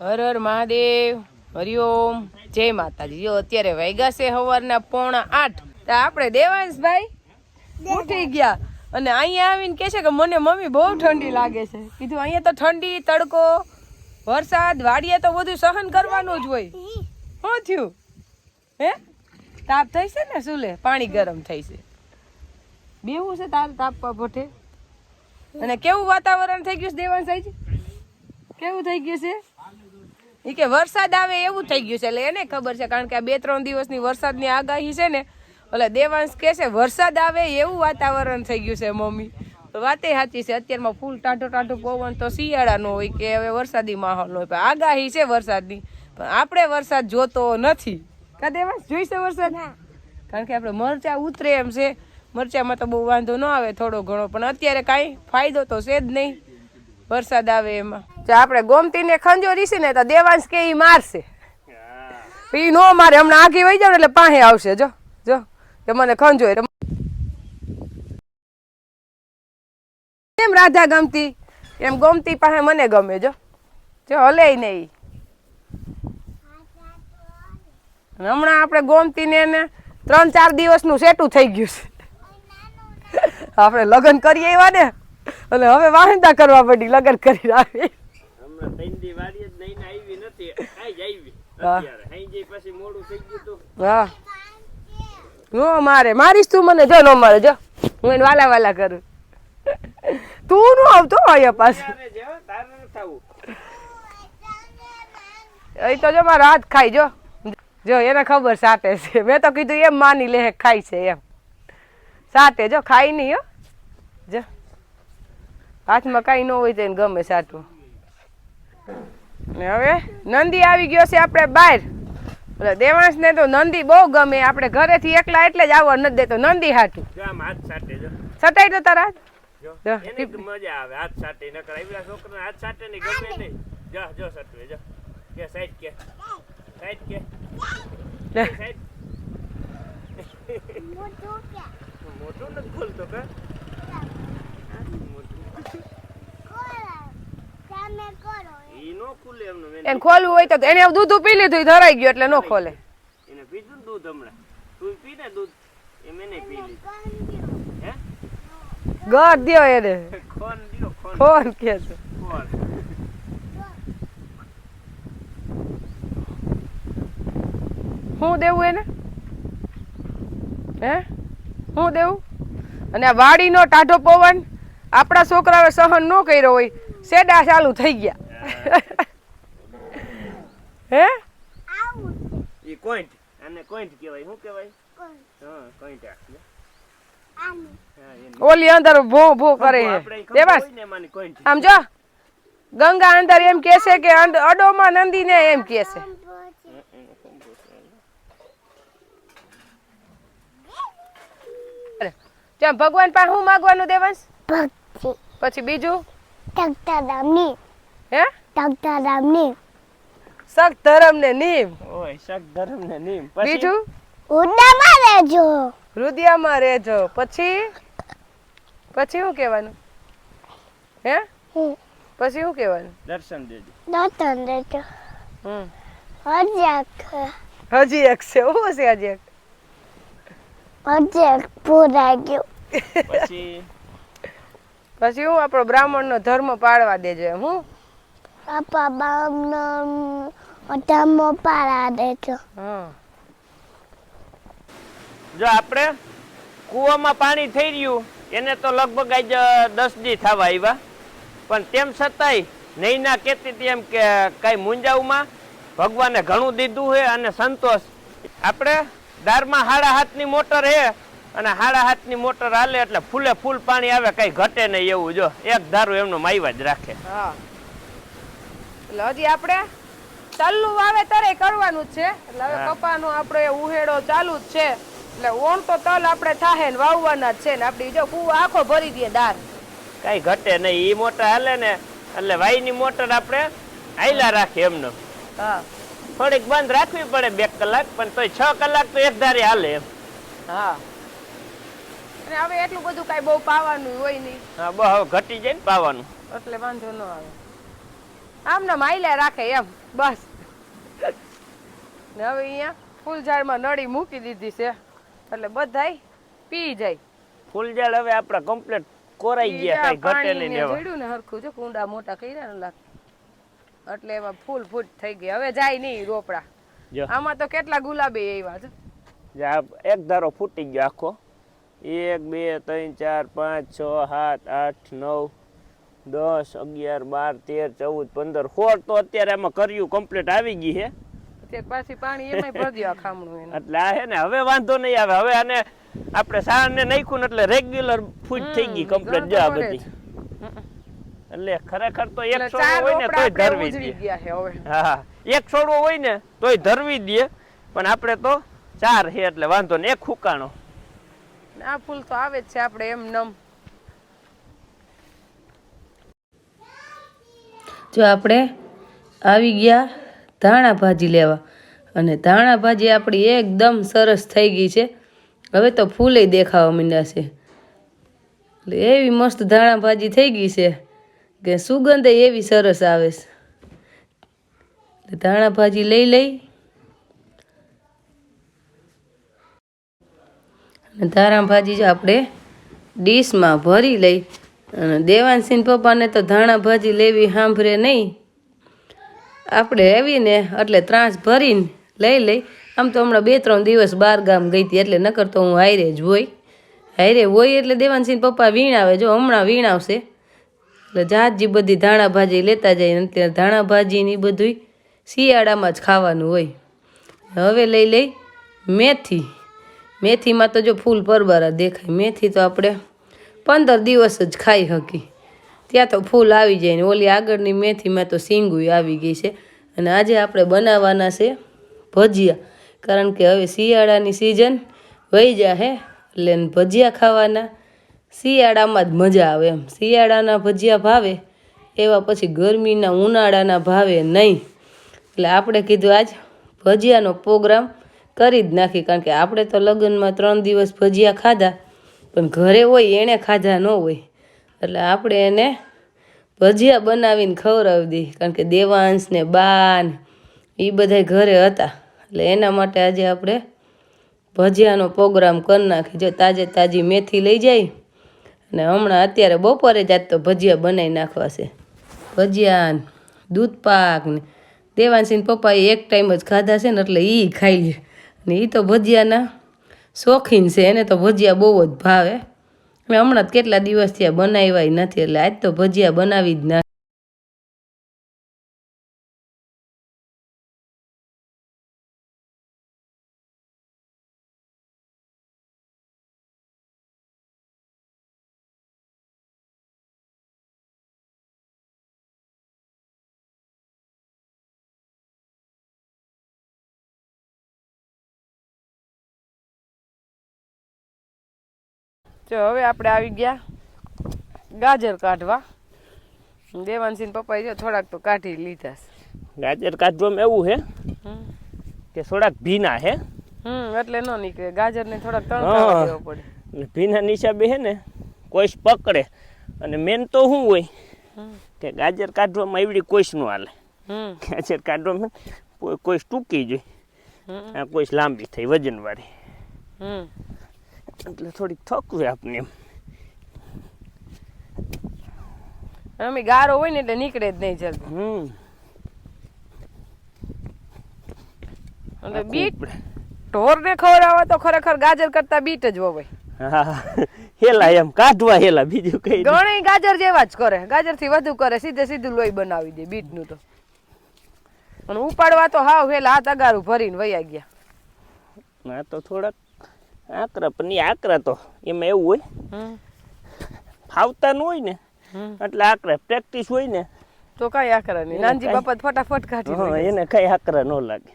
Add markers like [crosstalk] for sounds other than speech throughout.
હર હર મહાદેવ હરિઓમ જય માતાજી. જો અત્યારે વાગ્યા છે સવારના પોણા આઠ. તો આપણે દેવાંશભાઈ ઉઠી ગયા. અને અહીંયા આવીને કહે છે કે મને મમ્મી બહુ ઠંડી લાગે છે. કીધું, અહીંયા તો ઠંડી, તડકો, વરસાદ, વાડીએ તો બધું સહન કરવાનું જ હોય. શું થયું? હે? તાપ થઈ છે ને સુલે પાણી ગરમ થઈ છે. બેવું છે તાર તાપવા ભઠે? અને કેવું વાતાવરણ થઈ ગયું છે દેવાંશ કેવું થઈ ગયું છે? એ કે વરસાદ આવે એવું થઈ ગયું છે. એટલે એને ખબર છે કારણ કે આ બે ત્રણ દિવસની વરસાદની આગાહી છે ને એટલે દેવાંશ કહે છે વરસાદ આવે એવું વાતાવરણ થઈ ગયું છે મમ્મી. વાતે સાચી છે અત્યારમાં ફૂલ ટાઢો ટાઢો પવન તો શિયાળાનો હોય કે હવે વરસાદી માહોલ હોય. પણ આગાહી છે વરસાદની. પણ આપણે વરસાદ જોતો નથી. કા દેવાંશ જોઈશે વરસાદ? કારણ કે આપણે મરચા ઉતરે એમ છે. મરચામાં તો બહુ વાંધો ન આવે થોડો ઘણો. પણ અત્યારે કાંઈ ફાયદો તો છે જ નહીં. વરસાદ આવે એમાં. જો આપણે ગોમતીને છે ને તો દેવાંશ કે ઈ મારશે. ઈ નો મારે હમણાં આગી વહી જાવ એટલે પાસે આવશે જો જો. એ મને ખંજોય એમ રાધા ગમતી? એમ ગમતી પાસે મને ગમે જો. જો હલે નહીં હમણાં આપણે ગોમતી ને એને ત્રણ ચાર દિવસનું સેટું થઈ ગયું છે. આપણે લગ્ન કરીએ એવા ને અને હવે વાંધા કરવા પડી લગન કરી રાખી હા. તું. મારે મારીશ તું મને જો ન મળે જો. હું એને વાલા વાલા કરું. તું નો આવતો પાસે એ તો જો મારો હાથ ખાઈ જો. જો એને ખબર સાટે છે. મેં તો કીધું એમ માની લે ખાય છે એમ. સાટે જો ખાઈ નહીં હો. જો. હાથમાં કાંઈ ન હોય તો એને ગમે સાચું. ને હવે નંદી આવી ગયો છે આપણે બહાર. એટલે દેવાંશને તો નંદી બહુ ગમે. આપણે ઘરેથી એકલા એટલે જ આવવા નથી દેતો. નંદી હાટું. જો આમ હાથ સાટે જો. સટાઈ તો તારા મજા આવે. હાથ સાટે નકર આવ્યા છોકરાને હાથ સાટે ની ગમે નહીં. જો જો સટવે જો. કે સાઈડ કે. સાઈડ કે. સાઈડ. મોટું નથી ખોલતો કે ઈ નો ખુલે એમનું મેં એને ખોલવું હોય તો એને દૂધ પી લીધું ધરાઈ ગયું એટલે નો ખોલે. એને પીધું દૂધ હમણાં. તું પી ને દૂધ. એમ એને પી લીધું. હે? ગર દ્યો એને. ખોન દિયો ખોન. કે છે. ખોન. શું દેવું એને? હે? શું દેવું? અને આ વાડીનો ટાઢો પવન આપણા છોકરાઓ સહન ન કર્યો હોય સેડા ચાલુ થઈ ગયા. હે? ઈ કોઈન્ટ આને કોઈન્ટ કહેવાય શું કહેવાય? હા કોઈન્ટ ઓલી અંદર ભો ભો કરે. દેવાસ. આમ જો ગંગા અંદર એમ કે છે કે અડોમાં નંદીને એમ કે છે. ભગવાન પાસે શું માગવાનું દેવાંશ? પછી બીજું? તખ્તારામની હે તખ્તારામની સખ ધરમ ને નીમ ઓય શક ધર્મ ને નીમ પછી બીજું ઉડામાં રહેજો હૃદયમાં રહેજો પછી પછી શું કહેવાનું હે પછી શું કહેવાનું દર્શન દેજો દર્શન દેજો હમ હજક હજી એક છે શું છે હજી એક ગયું પછી પછી હું આપણો બ્રાહ્મણનો ધર્મ પાળવા દેજો એમ હું? આપા બામનો ધર્મ પાડા દેજો. હા. જો આપણે કૂવામાં પાણી થઈ રહ્યું એને તો લગભગ આજ દસ દી થવા આવ્યા પણ તેમ છતાંય નહીં ના કહેતી હતી એમ કે કઈ મુંજાવમાં ભગવાને ઘણું દીધું છે અને સંતોષ. આપણે દારમાં હાડા હાથની મોટર છે અને હાડા હાથની મોટર હાલે એટલે ફૂલે ફૂલ પાણી આવે કઈ ઘટે નહીં એવું જો. એક ધારું એમનો માયવા જ રાખે. હા. એટલે હજી આપણે તલનું વાવેતર કરવાનું છે. એટલે હવે. કપાનો આપણે ઉહેડો ચાલુ જ છે. એટલે ઓણ તો તલ આપણે થાહે ને વાવવાના જ છે ને. આપડી જો કૂવો આખો ભરી દે દાર કઈ ઘટે નહીં. ઈ મોટર હાલે ને એટલે વાઈની મોટર આપણે આયલા રાખીએ એમનો. હા. થોડીક બંધ રાખવી પડે બે કલાક પણ તોય છ કલાક તો એક ધારે હાલે એમ. હા. અને હવે એટલું બધું કાંઈ બહુ પાવાનું હોય નહીં. હા બહુ હવે ઘટી જાય ને પાવાનું. એટલે વાંધો ન આવે. આમ ને માયલા રાખે એમ બસ. ને હવે અહીંયા ફૂલ ઝાડમાં નળી મૂકી દીધી છે. એટલે બધાય પી જાય. ફૂલઝાડ હવે આપણા કમ્પ્લીટ કોરાઈ ગયા કઈ ઘટે નહીં ને દેવા જોડ્યું ને હરખું જો કુંડા મોટા કર્યા ને લાગ એટલે એમાં ફૂલ ફૂટ થઈ ગઈ હવે જાય નહીં રોપડા. આમાં તો કેટલા ગુલાબી એવા છે એક ધારો ફૂટી ગયો આખો. એક બે ત્રણ ચાર પાંચ છ સાત આઠ નવ દસ અગિયાર બાર તેર ચૌદ પંદર. સોળ તો અત્યારે આમાં કર્યું કમ્પ્લીટ આવી ગઈ છે પાછી પાણી એમાંય ભરી ખામણું એટલે આ હે ને હવે વાંધો નહીં આવે. હવે આને આપણે સારને નાખ્યું ને એટલે રેગ્યુલર ફૂટ થઈ ગઈ કમ્પ્લીટ જો આ બધી. એટલે ખરેખર તો એક છોડવો હોય ને તોય ધરવી દે. હા એક છોડવો હોય ને તોય ધરવી દે. પણ આપણે તો ચાર છે એટલે વાંધો ને એક હુકાણો. આ ફૂલ તો આવે જ છે આપણે એમ નમ. જો આપણે આવી ગયા ધાણા ભાજી લેવા અને ધાણા ભાજી આપણી એકદમ સરસ થઈ ગઈ છે. હવે તો ફૂલે દેખાવા માંડ્યા છે. એટલે એવી મસ્ત ધાણા ભાજી થઈ ગઈ છે કે સુગંધ એવી સરસ આવે છે. ધાણા ભાજી લઈ લઈ અને ધાણા ભાજી જો આપણે ડીશમાં ભરી લઈ, અને દેવાનસિંહ પપ્પાને તો ધાણા ભાજી લેવી સાંભળે નહીં. આપણે આવીને એટલે ત્રાસ ભરીને લઈ લઈ. આમ તો હમણાં બે ત્રણ દિવસ બાર ગામ ગઈ હતી, એટલે નકર તો હું હાયરે જ હોય. હાયરે હોય એટલે દેવાનસિંહ પપ્પા વીણાવે, જો હમણાં વીણાવશે. એટલે જાતજી બધી ધાણા ભાજી લેતા જાય અત્યારે ત્યાં ધાણા ભાજી ને ઈ બધુંય શિયાળામાં જ ખાવાનું હોય. હવે લઈ લઈ મેથી. મેથીમાં તો જો ફૂલ પરબારા દેખાય. મેથી તો આપણે પંદર દિવસ જ ખાઈ શકી ત્યાં તો ફૂલ આવી જાય ને ઓલી આગળની મેથીમાં તો સીંગુય આવી ગઈ છે. અને આજે આપણે બનાવવાના છે ભજીયા. કારણ કે હવે શિયાળાની સિઝન વહી જાહે એટલે ભજીયા ખાવાના. શિયાળામાં જ મજા આવે એમ. શિયાળાના ભજીયા ભાવે, એવા પછી ગરમીના ઉનાળાના ભાવે નહીં. એટલે આપણે કીધું આજ ભજીયાનો પ્રોગ્રામ કરી જ નાખી, કારણ કે આપણે તો લગ્નમાં ત્રણ દિવસ ભજીયા ખાધા, પણ ઘરે હોય, એણે ખાધા ન હોય. એટલે આપણે એને ભજીયા બનાવીને ખવડાવી દઈ કારણ કે દેવાંશ ને બાન એ બધા ઘરે હતા. એટલે એના માટે આજે આપણે ભજીયાનો પ્રોગ્રામ કરી નાખી જો તાજે તાજી મેથી લઈ જાય, અને હમણાં અત્યારે બપોરે જ આજ તો ભજીયા બનાવી નાખવા છે. ભજીયા દૂધ પાક ને, દેવાંશીન પપ્પાએ એક ટાઈમ જ ખાધા છે ને, એટલે એ ખાઈ લે. ને એ તો ભજીયાના શોખીન છે, એને તો ભજીયા બહુ જ ભાવે. મેં હમણાં કેટલા દિવસ આ બનાવ્યા નથી, એટલે આજ તો ભજીયા બનાવી જ ના જો હવે આપણે આવી ગયા ગાજર કાઢવા. દેવાનસિંહ પપ્પાએ જો થોડાક તો કાઢી લીધા ગાજર કાઢવામાં એવું છે કે થોડાક ભીના હે? હમ એટલે ન નીકળે. ગાજરને થોડાક તણકા દેવો પડે. ભીના હિસાબે હે ને કોઈ પકડે. અને મેન તો શું હોય? કે ગાજર કાઢવામાં એવડી કોઈશનું હાલે. ગાજર કાઢવામાં કોઈ ટૂંકી જોઈ કોઈ લાંબી થઈ વજનવાળી. હમ. એટલે થોડીક થકવે આપને એમ. અમે ગારો હોય ને એટલે નીકળે જ નહીં જલ્દી. હમ. એટલે બીટ ઢોરને ખવડાવવા તો ખરેખર ગાજર કરતા બીટ જ વવાય. હા હેલા એમ કાઢવા હેલા બીજું કઈ ગણે ગાજર જેવા જ કરે. ગાજરથી વધુ કરે સીધે સીધું લોહી બનાવી દે બીટનું તો. અને ઉપાડવા તો હાવ હેલા હાથ અગારું ભરીને વયા ગયા. આ તો થોડાક આકરા પણ ઈ આકરા તો એમાં એવું હોય હમ. ફાવતા ન હોય ને એટલે આકરા પ્રેક્ટિસ હોય ને. તો કઈ આકરા નહીં. નાનજી બાપા ફટાફટ કાઢી હા, એને કઈ આકરા ન લાગે.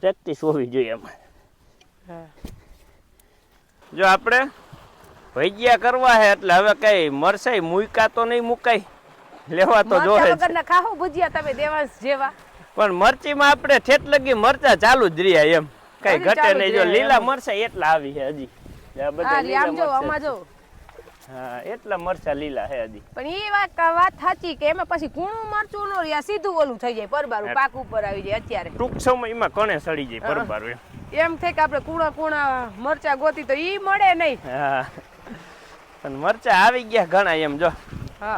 પ્રેક્ટિસ હોવી જોઈએ એમાં. જો આપણે ભજીયા કરવા હે એટલે હવે કઈ મરસાઈ મુઈકા તો નહીં મુકાય. લેવા તો જ. ખાહો ભજીયા તમે દેવાંશ જેવા. પણ મરચીમાં આપણે ઠેટ લગી મરચા ચાલુ જ રહ્યા એમ. કઈ ઘટે નહીં. જો લીલા મરચા એટલા આવી છે હજી. મરચાં આમાં છે. જો. હા એટલા મરચા લીલા હે હજી. પણ એ વાત વાત સાચી કે એમાં પછી કૂણું મરચું નો રહ્યા સીધું ઓલું થઈ જાય પરબારું પાક ઉપર આવી જાય અત્યારે. ટૂંક સમયમાં કણે સડી જાય પરબાર એમ. થાય કે આપણે કૂણા કૂણા મરચા ગોતી તો ઈ મળે નહીં. અને મરચા આવી ગયા ઘણા એમ જો.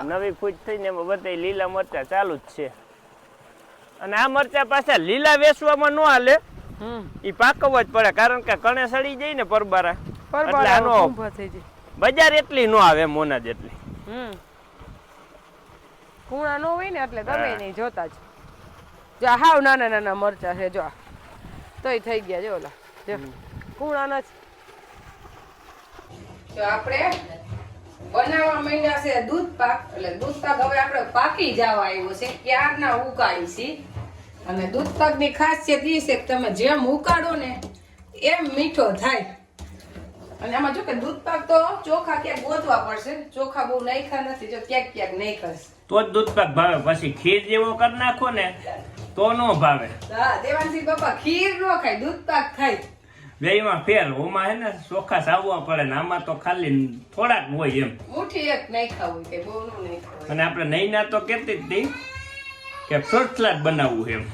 નવી ફૂટ થઈને એમાં બધા લીલા મરચા ચાલુ જ છે. અને આ મરચા પાછા લીલા વેચવામાં ન હાલે. હમ ઈ પાકવવા જ પડે કારણ કે કણે સડી જાય ને પરબારા. એટલે પરબારા આનો ઊભા થઈ જાય. બજાર એટલી નો આવે મોના જેટલી. કુણા નો હોય ને એટલે તમે નહીં જોતા જ. જો હાવ નાના નાના મરચા છે જો તોય થઈ ગયા જો ઓલા. જો કુણા નથી તો આપણે બનાવવા માંડ્યા છે દૂધ પાક એટલે દૂધ પાક હવે આપણે પાકી જવા આવ્યો છે ક્યારના ઉકાળી છે? અને દૂધ પાકની ખાસિયત એ છે કે તમે જેમ ઉકાળો ને એમ મીઠો થાય. અને આમાં જો કે દૂધ પાક તો ચોખા ક્યાંક ગોતવા પડશે. ચોખા બહુ નાખ્યા નથી જો ક્યાંક ક્યાંક નહીં છે. તો જ દૂધ પાક ભાવે. પછી ખીર જેવો કરી નાખો ને તો નો ભાવે. હા દેવાનસિંહ બાપા ખીર નો ખાય દૂધ પાક ખાય. બેયમાં ફેર. ઓમાં હે ને ચોખા સાવવા પડે ને આમાં તો ખાલી થોડાક હોય એમ. મુઠ્ઠી એક નહીં ખાવું કે બહુ નહીં ખાવું અને આપણે નૈના તો કહેતી જ હતી કે સલાડ બનાવવું એમ.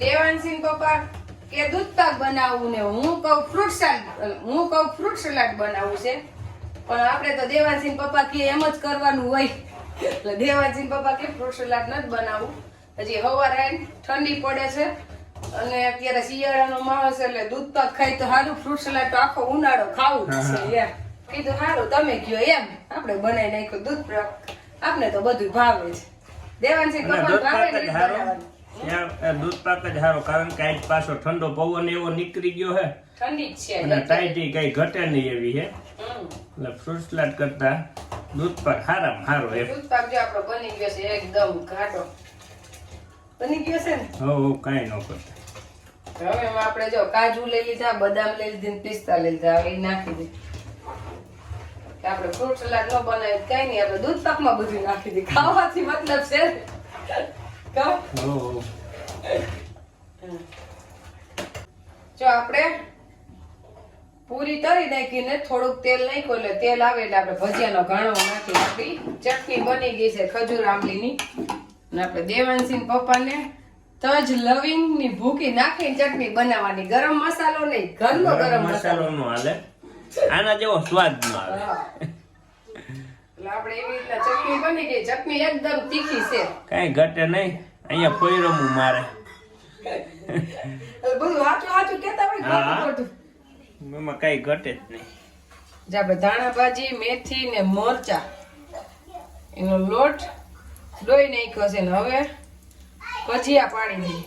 દેવાનસિંહ પપ્પા કે દૂધ પાક બનાવવું ને હું કહું ફ્રૂટ સલાડ હું કહું ફ્રૂટ સલાડ બનાવવું છે. પણ આપણે તો દેવાનસિંહ પપ્પા કે એમ જ કરવાનું હોય. એટલે દેવાનસિંહ પપ્પા કે ફ્રૂટ સલાડ નથી બનાવવું હજી હવારે ઠંડી પડે છે અને અત્યારે શિયાળાનો માણસ એટલે દૂધ પાક ખાય તો સારું ફ્રૂટ સલાડ તો આખો ઉનાળો ખાવું જ છે એમ. કીધું સારું તમે કયો એમ. આપણે બનાવી નાખ્યું દૂધ પાક. આપણે તો બધું ભાવે છે દૂધ પાક જ હારો. કારણ કે આજ પાછો ઠંડો પવન એવો નીકળી ગયો હે. ઠંડી છે. અને ટાઈટી કઈ ઘટે નહીં એવી હે. એટલે ફ્રૂટ સલાડ કરતા દૂધ પાક હારામાં હારો એમ. દૂધ પાક જો આપણો બની ગયો છે એકદમ ઘાટો. બની ગયો છે ને? હો હો કાંઈ ન કરતા. હવે આપણે જો કાજુ લઈ લીધા બદામ લઈ લીધી પિસ્તા લઈ લીધા હવે નાખી દે. આપણે ફ્રૂટ સલાડ ન બનાવી કઈ નહીં આપણે દૂધ પાકમાં બધું નાખી દઈએ. ખાવાથી મતલબ છે જો આપણે પૂરી તરી નાખીને થોડુંક તેલ નાખ્યું એટલે તેલ આવે એટલે આપણે ભજીયાનો ઘાણો નાખી આપણી ચટણી બની ગઈ છે ખજૂર આંબલીની. અને આપણે દેવાનસિંહ પપ્પાને તજ લવિંગની ભૂકી નાખીને ચટણી બનાવવાની. ગરમ મસાલો નહીં ઘરનો ગરમ મસાલો મસાલો. નો હાલે. આના જેવો સ્વાદ ન આવે. એટલે આપણે એવી રીતના ચટણી બની ગઈ. ચટણી એકદમ તીખી છે. કાંઈ ઘટે નહીં. અહીંયા પોયરમું મારે. બધું કેતા હોય એમાં કાંઈ ઘટે જ નહીં. જે આપણે ધાણા ભાજી મેથી ને મરચા. એનો લોટ ડોઈ નાખ્યો છે ને હવે ભજીયા પાડી દઈએ.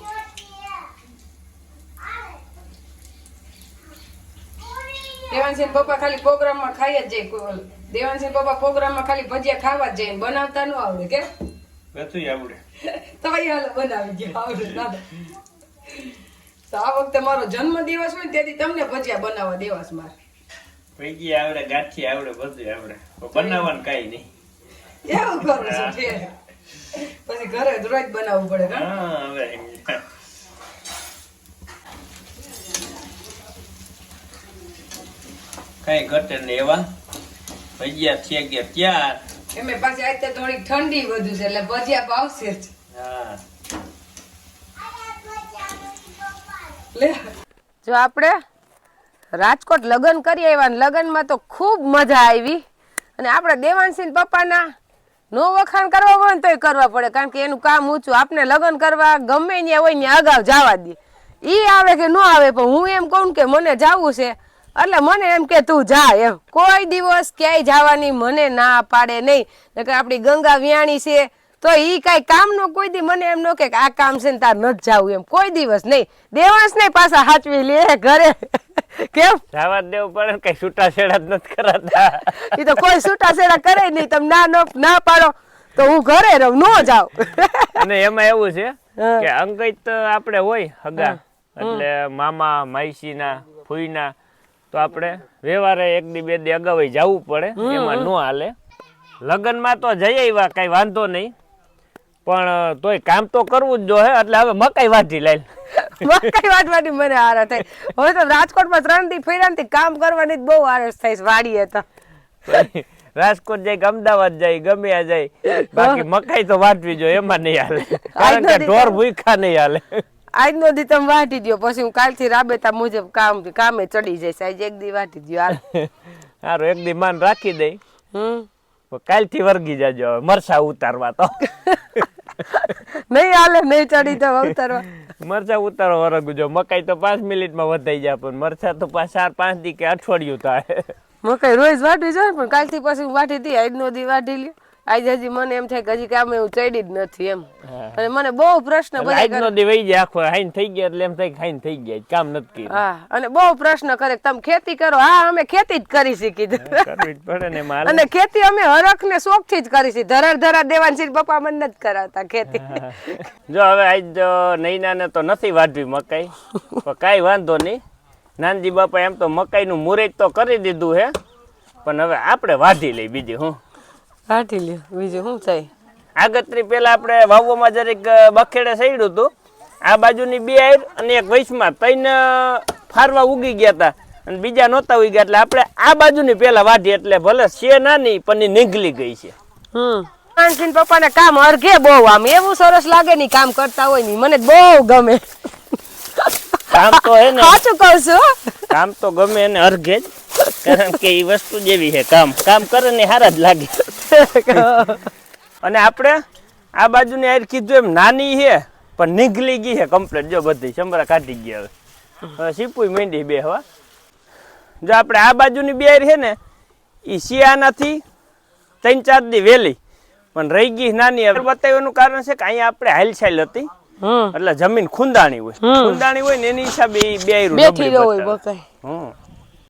દેવાનસિંહ પપ્પા ખાલી પ્રોગ્રામમાં ખાઈ જ જાય દેવાનસિંહ પપ્પા પ્રોગ્રામમાં ખાલી ભજીયા ખાવા જ જાય બનાવતા ન આવડે કે? બધું આવડે. તો હાલ બનાવી ગયા આવડે દાદા તો આ વખતે મારો જન્મ દિવસ હોય તેથી તમને ભજીયા બનાવવા દેવાસ મારે. પૈકી આવડે ગાંઠી આવડે બધું આવડે. બનાવવાનું કાંઈ નહીં. એવું કરું છું પછી ઘરે રોજ બનાવવું પડે હા હવે કાંઈ ઘટે ને એવા. ભજીયા છે કે ત્યાર? એમે પાછી આજે થોડી ઠંડી વધુ છે એટલે ભજીયા ભાવશે જ. હા. લે. જો આપણે રાજકોટ લગ્ન કરી આવ્યા ને લગ્નમાં તો ખૂબ મજા આવી. અને આપણે દેવાનસિંહ પપ્પાના નો વખાણ કરવા હોય ને તોય કરવા પડે કારણ કે એનું કામ ઊંચું. આપણે લગ્ન કરવા ગમે ત્યાં હોય ને અગાઉ જવા દે. એ આવે કે ન આવે પણ હું એમ કહું કે મને જાવું છે. એટલે મને એમ કે તું જા એમ. કોઈ દિવસ ક્યાંય જવાની મને ના પાડે નહીં. નકર આપણી ગંગા વ્યાણી છે તો એ કાંઈ કામનો કોઈ દી મને એમ ન કે આ કામ છે ને તાર નથી જાવું એમ. કોઈ દિવસ નહીં. દેવાંશ નહીં પાછા હાચવી લે ઘરે. કેમ? જવા દેવું પડે કઈ છૂટા છેડા જ નથી કરાતા. એ તો કોઈ છૂટાછેડા કરે નહીં. તમે ના ન- ના પાડો તો હું ઘરે રહું ન જાઉં. અને એમાં એવું છે કે અંગત આપણે હોય હગા. એટલે મામા માઈસીના ફૂઈના તો આપણે વ્યવહારે એક દી બે દી અગાઉ જવું પડે એમાં ન હાલે. લગ્નમાં તો જઈ આવ્યા કઈ વાંધો નહીં. પણ તોય કામ તો કરવું જ જોઈએ એટલે હવે મકાઈ વાઢી લાઈ [laughs] મકાઈ વાટવાની મને આરસ થાય. હવે તો રાજકોટમાં ત્રણ દી ફર્યા થી કામ કરવાની બહુ આરસ થાય છે વાડીએ તો. રાજકોટ જાય અમદાવાદ જાય ગમે આ જાય. બાકી મકાઈ તો વાટવી જોઈએ એમાં નહીં હાલે. કારણ કે ઢોર ભૂખા નહીં હાલે. આજનો દી તમે વાટી દ્યો પછી હું કાલથી રાબેતા મુજબ કામ કામે ચડી જઈશ. આજે એક દી વાટી દ્યો હાલ. [laughs] હારો એક દી માન રાખી દઈ. હમ. કાલથી વર્ગી જાજો મરસા ઉતારવા તો. [laughs] નહીં હાલે નહીં ચડી તો ઉતારવા. [laughs] મરચા ઉતારો વરગું જો મકાઈ તો પાંચ મિનિટમાં વધાઈ જાય પણ મરચા તો પાંચ ચાર પાંચ દી કે અઠવાડિયું થાય. મકાઈ રોજ વાટી જાય પણ કાલથી પછી હું વાટી દઈ આજનો દી વાટી લ્યો. આજે હજી મને એમ થાય કે હજી કામ હું ચડી જ નથી એમ. અને મને બહુ પ્રશ્ન બધા આજનો દી વહી જાય આખો હાઈન થઈ ગયા એટલે એમ થાય કે હાઈન થઈ ગયા કામ નથી કર્યું. હા અને બહુ પ્રશ્ન કરે કે તમે ખેતી કરો. હા અમે ખેતી જ કરી શીખી. કરવી પડે ને એમાં અને ખેતી અમે હરખ ને શોખથી જ કરી છે ધરાર ધરાર દેવાની છે પપ્પા મને નથી કરાવતા ખેતી. જો હવે આજ નૈનાને તો નથી વાઢવી મકાઈ. પણ કાઈ વાંધો નહીં. નાનજી બાપા એમ તો મકાઈનું મુરેજ તો કરી દીધું હે. પણ હવે આપણે વાઢી લઈ બીજી હું? વાટી લ્યો. બીજું શું થાય? આગતરી પેલા આપણે વાવવામાં જરીક બખેડે સડ્યું હતું આ બાજુની બે આયર અને એક વૈશમાં ત્રણ ફારવા ઉગી ગયા હતા અને બીજા નહોતા ઉગ્યા એટલે આપણે આ બાજુની પેલા વાઢી એટલે ભલે છે નાની પણ નીકળી ગઈ છે. હમ. પપ્પાને કામ અર્ઘે બહુ આમ. એવું સરસ લાગે ની કામ કરતા હોયની મને બહુ ગમે. કામ તો હે ને. સાચું કહું છું. કામ તો ગમે એને અર્ઘે જ, કારણ કે એ વસ્તુ જેવી છે, કામ. કામ કરે ને હારા જ લાગે. અને આપણે આ બાજુની આયર કીધું એમ નાની છે, પણ નીકળી ગઈ છે કમ્પ્લેટ જો બધી ચમરા કાઢી ગયા હવે. હવે સીપુય મીંડી બે હવા જો આપણે આ બાજુની બે છે ને એ શિયાનાથી ત્રણ ચાર દી વહેલી પણ રહી ગઈ નાની. બતાવવાનું કારણ છે કે અહીંયા આપણે હાલછાલ હતી. એટલે જમીન ખુંદાણી હોય. ખુંદાણી હોય ને એની હિસાબે બે આયરું